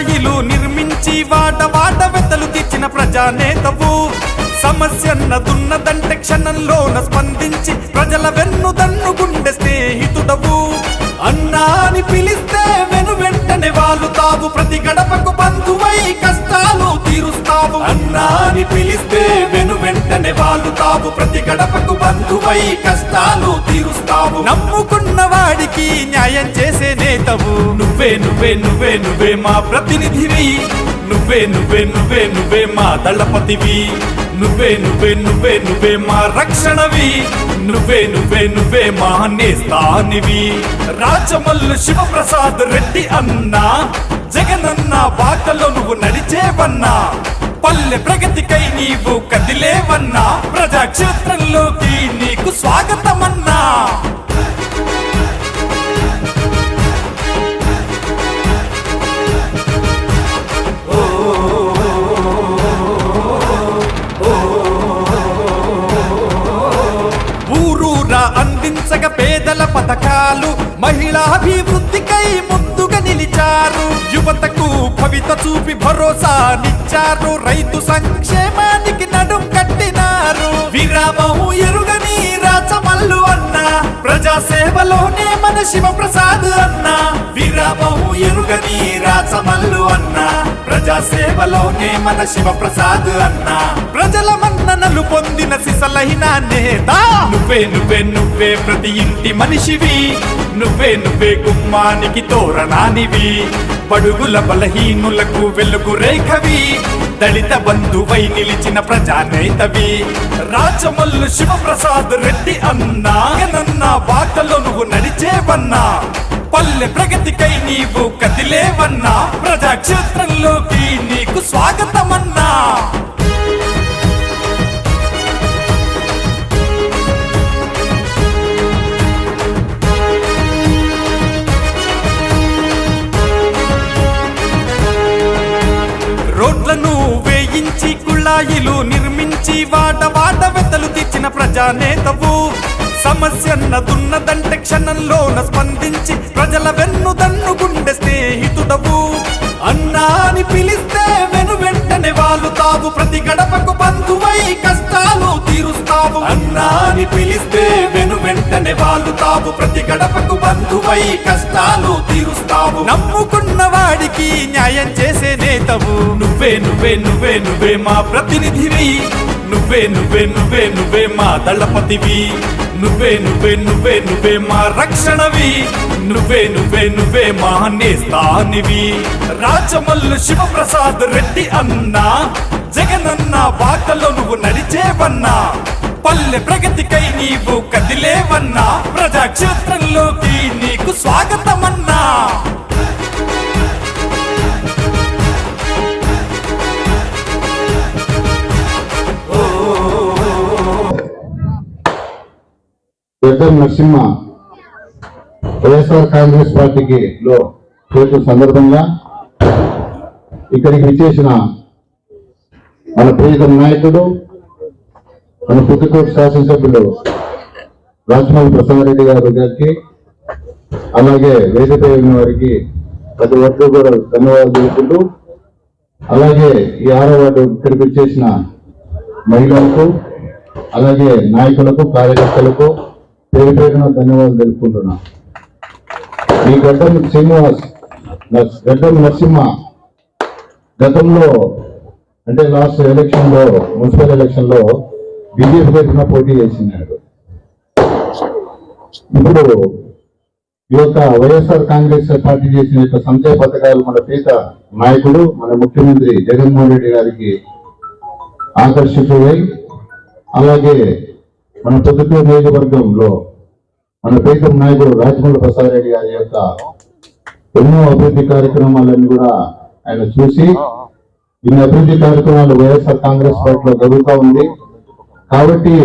స్థాయిలు నిర్మించి వాట వాట వెతలు తెచ్చిన ప్రజానేతవు. సమస్యన్నదున్నదంటే క్షణంలోన స్పందించి ప్రజల వెన్ను దన్ను గుండె స్నేహితుడవు. అన్నా అని పిలిస్తే వెను వెంటనే వాలుతావు. ప్రతి గడపకు బంధువై కష్టాలు తీరుస్తావు. అన్నా అని పిలిస్తే వాలుతావు ప్రతి గడపకు బంధువై కష్టాలు తీరుస్తావు. నమ్ముకున్న వాడికి న్యాయం చేసే నేతవు. నువ్వే నువ్వే నువ్వే నువ్వే మా ప్రతినిధివి. నువ్వే నువ్వే నువ్వే నువ్వే మా దళపతివి. నువ్వే నువ్వే నువ్వే నువ్వే మా రక్షణవి. నువ్వే నువ్వే నువ్వే మా నేస్తానివి రాజమల్లు శివప్రసాద్ రెడ్డి అన్నా జగనన్న బాటలో నువ్వు నడిచేవన్నా. పల్లె ప్రగతికై నీవు కదిలేవన్నా ప్రజాక్షేత్రంలోకి నీకు స్వాగతమన్నా. ఊరూరా అందించగ పేదల పథకాలు మహిళాభివృద్ధికై ముందుగా నిలిచారు. యువతకు భవిత చూపి భరోసా నిచ్చారు. రైతు సంక్షేమానికి నడుం కట్టినారు. విరామము ఎరుగని రాచమల్లు అన్న ప్రజా సేవలోని మన శివప్రసాద్ అన్న. విరామము ఎరుగని రాచమల్లు అన్న. ప్రజా సేవలోనే మన శివప్రసాద్ అన్న. ప్రజల మన్ననలు పొందిన సిసలైన నేత. నువ్వే నువ్వే నువ్వే ప్రతి ఇంటి మనిషివి. నువ్వే నువ్వే గుమ్మానికి తోరణానివి. పడుగుల బలహీనులకు వెలుగు రేఖవి. దళిత బంధువై నిలిచిన ప్రజానేతవి. రాజమల్లు శివప్రసాద్ రెడ్డి అన్నా నన్న బాటలో నువ్వు నడిచేవన్నా. పల్లె ప్రగతికై నీవు కదిలేవన్నా. ప్రజాక్షేత్రంలోకి నీకు స్వాగతమన్నా. వాట వాట తెచ్చిన ప్రజానేతవు. సమస్యన్నదున్నదంటే క్షణంలోన స్పందించి ప్రజల వెన్ను దన్ను గుండె స్నేహితుడవు. అన్నా అని పిలిస్తే వెను వెంటనే వాలుతావు. ప్రతి గడపకు బంధువై కష్టాలు తీరుస్తావు. అన్నా అని పిలిస్తే వెను వెంటనే వాలుతావు. ప్రతి గడపకు బంధువై కష్టాలు తీరుస్తావు. నమ్ముకున్న వాడికి న్యాయం చేసే నేతవు. నువ్వే నువ్వే నువ్వే నువ్వే మా ప్రతినిధివి. నువ్వే నువ్వే నువ్వే నువ్వే మా దళపతివి. నువ్వే నువ్వే నువ్వే నువ్వే మా రక్షణవి. నువ్వే నువ్వే నువ్వే మా నేస్తానివి రాజమల్లు శివప్రసాద్ రెడ్డి అన్నా జగనన్న బాటలో నువ్వు నడిచేవన్నా. పల్లె ప్రగతికై నీవు కదిలేవన్నా. ప్రజాక్షేత్రంలోకి నీకు స్వాగతమన్నా. పెద్దం నరసింహ వైఎస్ఆర్ కాంగ్రెస్ పార్టీకి లో చేసిన సందర్భంగా ఇక్కడికి విచ్చేసిన మన ప్రియతమ నాయకుడు మన పుట్టుకోటి శాసనసభ్యులు రాజమౌళి ప్రసాద్ రెడ్డి గారు గారికి అలాగే వేదికపై ఉన్న వారికి ప్రతి ఒక్కరు కూడా ధన్యవాదాలు తెలుపుకుంటూ అలాగే ఈ ఆరో వార్డు ఇక్కడికి వచ్చేసిన మహిళలకు అలాగే నాయకులకు కార్యకర్తలకు పేరు పేరున ధన్యవాదాలు తెలుపుకుంటున్నా. ఈ గడ్డం శ్రీనివాస్ గడ్డం నరసింహ గతంలో అంటే లాస్ట్ ఎలక్షన్లో మున్సిపల్ ఎలక్షన్లో బీజేపీ తరఫున పోటీ చేసినాడు. ఇప్పుడు ఈ యొక్క వైఎస్ఆర్ కాంగ్రెస్ పార్టీ చేసిన యొక్క సంక్షేమ పథకాలు మన పీత నాయకుడు మన ముఖ్యమంత్రి జగన్మోహన్ రెడ్డి గారికి ఆకర్షితులై అలాగే మన చదువు నియోజకవర్గంలో మన ప్రీతం నాయకుడు రాజమౌళి ప్రసాద్ రెడ్డి గారి యొక్క ఎన్నో అభివృద్ధి కార్యక్రమాలన్నీ కూడా ఆయన చూసి ఇన్ని అభివృద్ధి కార్యక్రమాలు వైఎస్ఆర్ కాంగ్రెస్ పార్టీలో జరుగుతూ ఉంది. కాబట్టి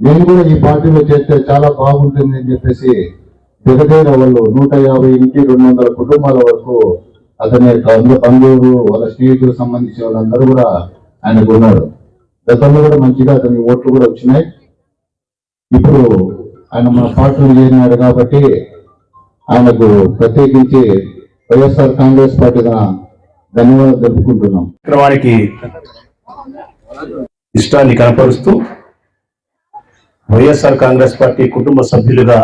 నేను కూడా ఈ పార్టీలో చేస్తే చాలా బాగుంటుంది అని చెప్పేసి దిగదేర వాళ్ళు నూట యాభై ఇంటి రెండు వందల కుటుంబాల వరకు అతని యొక్క బంధువులు వాళ్ళ స్నేహితులకు సంబంధించిన వాళ్ళందరూ కూడా ఆయనకు ఉన్నారు. గతంలో కూడా మంచిగా అతనికి ఓట్లు కూడా వచ్చినాయి. ఇప్పుడు ఆయన మన పార్టీ చేరినాడు కాబట్టి ఆయనకు ప్రత్యేకించి వైఎస్ఆర్ కాంగ్రెస్ పార్టీ ధన్యవాదాలు తెలుపుకుంటున్నాం. కార్యక్రమానికి ఇష్టాన్ని కనపరుస్తూ వైఎస్ఆర్ కాంగ్రెస్ పార్టీ కుటుంబ సభ్యులుగా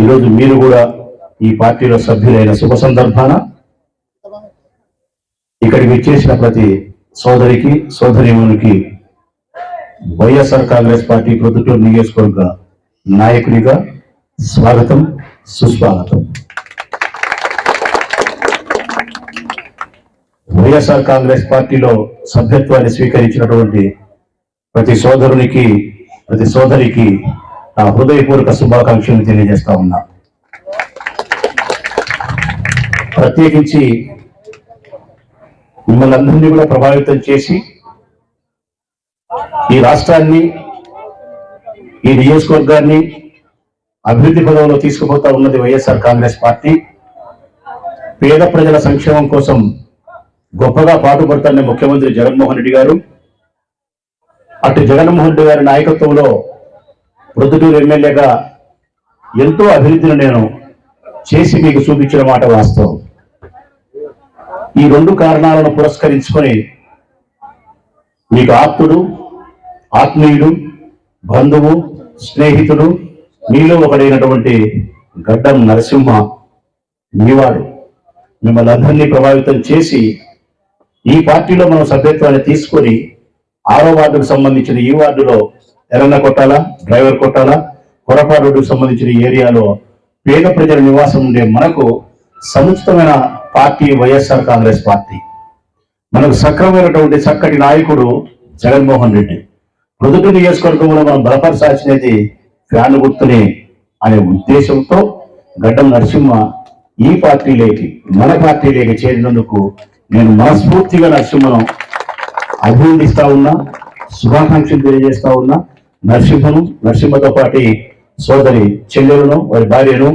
ఈరోజు మీరు కూడా ఈ పార్టీలో సభ్యులైన శుభ సందర్భాన ఇక్కడికి వచ్చేసిన ప్రతి సోదరికి సోదరిమునికి వైఎస్ఆర్ కాంగ్రెస్ పార్టీ ప్రొద్దుటూరు నియోజకవర్గ నాయకునిగా స్వాగతం సుస్వాగతం. వైఎస్ఆర్ కాంగ్రెస్ పార్టీలో సభ్యత్వాన్ని స్వీకరించినటువంటి ప్రతి సోదరునికి ప్రతి సోదరికి నా హృదయపూర్వక శుభాకాంక్షలు తెలియజేస్తా ఉన్నా. ప్రత్యేకించి మిమ్మల్ని అందరినీ కూడా ప్రభావితం చేసి ఈ రాష్ట్రాన్ని ఈ నియోజకవర్గాన్ని అభివృద్ధి పదంలో తీసుకుపోతా ఉన్నది వైఎస్ఆర్ కాంగ్రెస్ పార్టీ. పేద ప్రజల సంక్షేమం కోసం గొప్పగా పాటుపడుతున్న ముఖ్యమంత్రి జగన్మోహన్ రెడ్డి గారు. అటు జగన్మోహన్ రెడ్డి గారి నాయకత్వంలో ప్రొద్దుటూరు ఎమ్మెల్యేగా ఎంతో అభివృద్ధిని నేను చేసి మీకు చూపించిన మాట వాస్తవం. ఈ రెండు కారణాలను పురస్కరించుకొని మీకు ఆప్తుడు ఆత్మీయుడు బంధువు స్నేహితుడు మీలో ఒకడైనటువంటి గడ్డం నరసింహ మీవాడు. మిమ్మల్ని అందరినీ ప్రభావితం చేసి ఈ పార్టీలో మనం సభ్యత్వాన్ని తీసుకొని ఆరో వార్డుకు సంబంధించిన ఈ వార్డులో ఎర్రన్న కొట్టాలా డ్రైవర్ కొట్టాలా కొరపాడు రోడ్డుకు సంబంధించిన ఏరియాలో పేద ప్రజల నివాసం ఉండే మనకు సముచితమైన పార్టీ వైఎస్ఆర్ కాంగ్రెస్ పార్టీ. మనకు సక్రమైనటువంటి చక్కటి నాయకుడు జగన్మోహన్ రెడ్డి. పొదుపు నియోజకవర్గంలో మనం బలపరచాల్సినది ఫ్యాన్ గుర్తుని అనే ఉద్దేశంతో గడ్డం నరసింహ ఈ పార్టీలోకి మన పార్టీలోకి చేరినందుకు నేను మనస్ఫూర్తిగా నరసింహను అభినందిస్తా ఉన్నా శుభాకాంక్షలు తెలియజేస్తా ఉన్నా. నరసింహను నరసింహతో పాటి సోదరి చెల్లెలను వారి భార్యను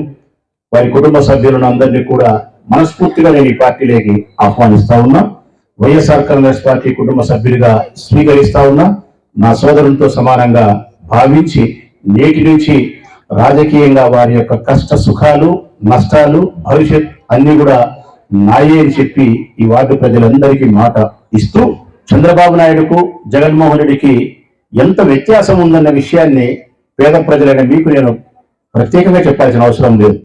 వారి కుటుంబ సభ్యులను అందరినీ కూడా మనస్ఫూర్తిగా నేను ఈ పార్టీలోకి ఆహ్వానిస్తా ఉన్నా. వైఎస్ఆర్ కాంగ్రెస్ పార్టీ కుటుంబ సభ్యులుగా స్వీకరిస్తా ఉన్నా. నా సోదరులతో సమానంగా భావించి నేటి నుంచి రాజకీయంగా వారి యొక్క కష్ట సుఖాలు నష్టాలు భవిష్యత్ అన్ని కూడా నాయే అని చెప్పి ఈ వార్డు ప్రజలందరికీ మాట ఇస్తూ చంద్రబాబు నాయుడుకు జగన్మోహన్ రెడ్డికి ఎంత వ్యత్యాసం ఉందన్న విషయాన్ని పేద ప్రజలైన మీకు నేను ప్రత్యేకంగా చెప్పాల్సిన అవసరం లేదు.